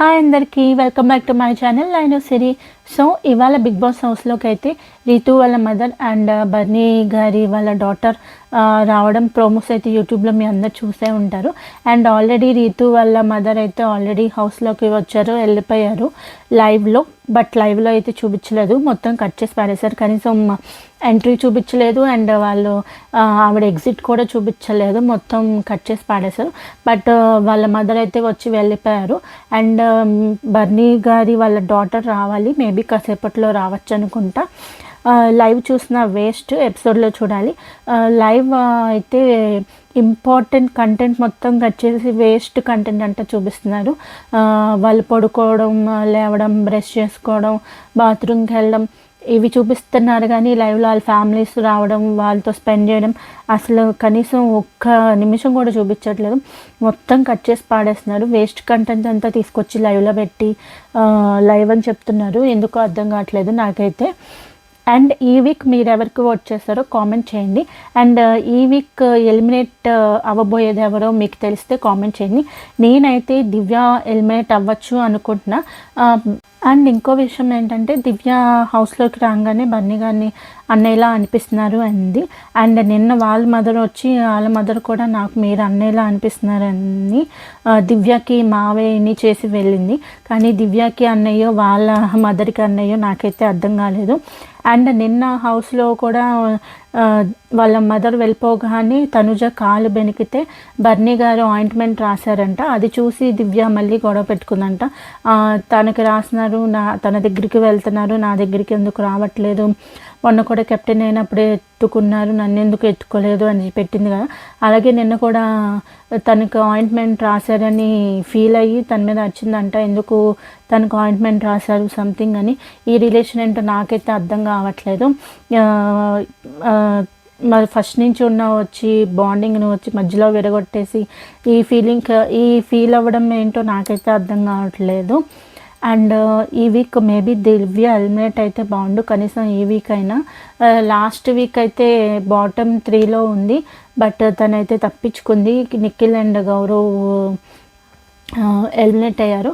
Hi అందరికీ welcome back to my channel నేను Siri. So ఇవాళ బిగ్ బాస్ హౌస్లోకి అయితే రీతు వాళ్ళ మదర్ అండ్ బర్నీ గారి వాళ్ళ డాటర్ రావడం ప్రోమోస్ అయితే యూట్యూబ్లో మీ అందరు చూసే ఉంటారు. అండ్ ఆల్రెడీ రీతు వాళ్ళ మదర్ అయితే ఆల్రెడీ హౌస్లోకి వచ్చారు వెళ్ళిపోయారు లైవ్లో బట్ లైవ్లో అయితే చూపించలేదు. మొత్తం కట్ చేసి పారేశారు. కనీసం ఎంట్రీ చూపించలేదు అండ్ వాళ్ళు ఆవిడ ఎగ్జిట్ కూడా చూపించలేదు. మొత్తం కట్ చేసి పాడేశారు బట్ వాళ్ళ మదర్ అయితే వచ్చి వెళ్ళిపోయారు. అండ్ బర్నీ గారి వాళ్ళ డాటర్ రావాలి. మేబీ కాసేపట్లో రావచ్చు అనుకుంటా. లైవ్ చూసిన వేస్ట్ ఎపిసోడ్లో చూడాలి. లైవ్ అయితే ఇంపార్టెంట్ కంటెంట్ మొత్తం కట్ చేసి వేస్ట్ కంటెంట్ అంతా చూపిస్తున్నారు. వాళ్ళు పడుకోవడం లేవడం బ్రష్ చేసుకోవడం బాత్రూమ్కి వెళ్ళడం ఇవి చూపిస్తున్నారు కానీ లైవ్లో వాళ్ళ ఫ్యామిలీస్ రావడం వాళ్ళతో స్పెండ్ చేయడం అసలు కనీసం ఒక్క నిమిషం కూడా చూపించట్లేదు. మొత్తం కట్ చేసి పాడేస్తున్నారు. వేస్ట్ కంటెంట్ అంతా తీసుకొచ్చి లైవ్లో పెట్టి లైవ్ అని చెప్తున్నారు. ఎందుకో అర్థం కావట్లేదు నాకైతే. అండ్ ఈ వీక్ మీరు ఎవరికి ఓట్ చేస్తారో కామెంట్ చేయండి అండ్ uh, ఈ వీక్ ఎలిమినేట్ uh, uh, అవ్వబోయేది ఎవరో మీకు తెలిస్తే కామెంట్ చేయండి. నేనైతే దివ్య ఎలిమినేట్ అవ్వచ్చు అనుకుంటున్నా. Um, అండ్ ఇంకో విషయం ఏంటంటే దివ్య హౌస్లోకి రాగానే బన్నీ గారిని అన్నయ్యలా అనిపిస్తున్నారు అంది. అండ్ నిన్న వాళ్ళ మదర్ వచ్చి వాళ్ళ మదర్ కూడా నాకు మీరు అన్నయ్యలా అనిపిస్తున్నారని దివ్యకి మావేని చేసి వెళ్ళింది. కానీ దివ్యకి అన్నయ్యో వాళ్ళ మదర్కి అన్నయ్యో నాకైతే అర్థం కాలేదు. అండ్ నిన్న హౌస్లో కూడా వాళ్ళ మదర్ వెళ్ళిపోగానే తనుజ కాలు బెనికితే బర్నీ గారు ఆయింట్మెంట్ రాశారంట. అది చూసి దివ్య మళ్ళీ గొడవ పెట్టుకుందంట. తనకి రాసినారు నా తన దగ్గరికి వెళ్తున్నారు నా దగ్గరికి ఎందుకు రావట్లేదు? మొన్న కూడా కెప్టెన్ అయినప్పుడే ఎత్తుకున్నారు నన్ను ఎందుకు ఎత్తుకోలేదు అని పెట్టింది కదా. అలాగే నిన్న కూడా తనకు ఆయింట్మెంట్ రాశారని ఫీల్ అయ్యి తన మీద వచ్చిందంట ఎందుకు తనకు ఆయింట్మెంట్ రాశారు సంథింగ్ అని. ఈ రిలేషన్ ఏంటో నాకైతే అర్థం కావట్లేదు. మరి ఫస్ట్ నుంచి ఉన్న వచ్చి బాండింగ్ను వచ్చి మధ్యలో విరగొట్టేసి ఈ ఫీలింగ్ ఈ ఫీల్ అవ్వడం ఏంటో నాకైతే అర్థం కావట్లేదు. అండ్ ఈ వీక్ మేబీ దివ్య ఎలిమినేట్ అయితే బాగుండు. కనీసం ఈ వీక్ అయినా. లాస్ట్ వీక్ అయితే బాటమ్ త్రీలో ఉంది. బట్ తనైతే తప్పించుకుంది. నిఖిల్ అండ్ గౌరవ్ ఎలిమినేట్ అయ్యారు.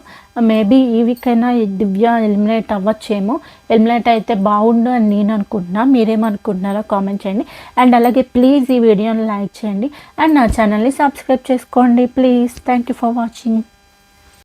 మేబీ ఈ వీక్ అయినా దివ్య ఎలిమినేట్ అవ్వచ్చేమో. ఎలిమినేట్ అయితే బాగుండు అని నేను అనుకుంటున్నా. మీరేమనుకుంటున్నారో కామెంట్ చేయండి. అండ్ అలాగే ప్లీజ్ ఈ వీడియోని లైక్ చేయండి. అండ్ నా ఛానల్ని సబ్స్క్రైబ్ చేసుకోండి. Please. Thank you for watching.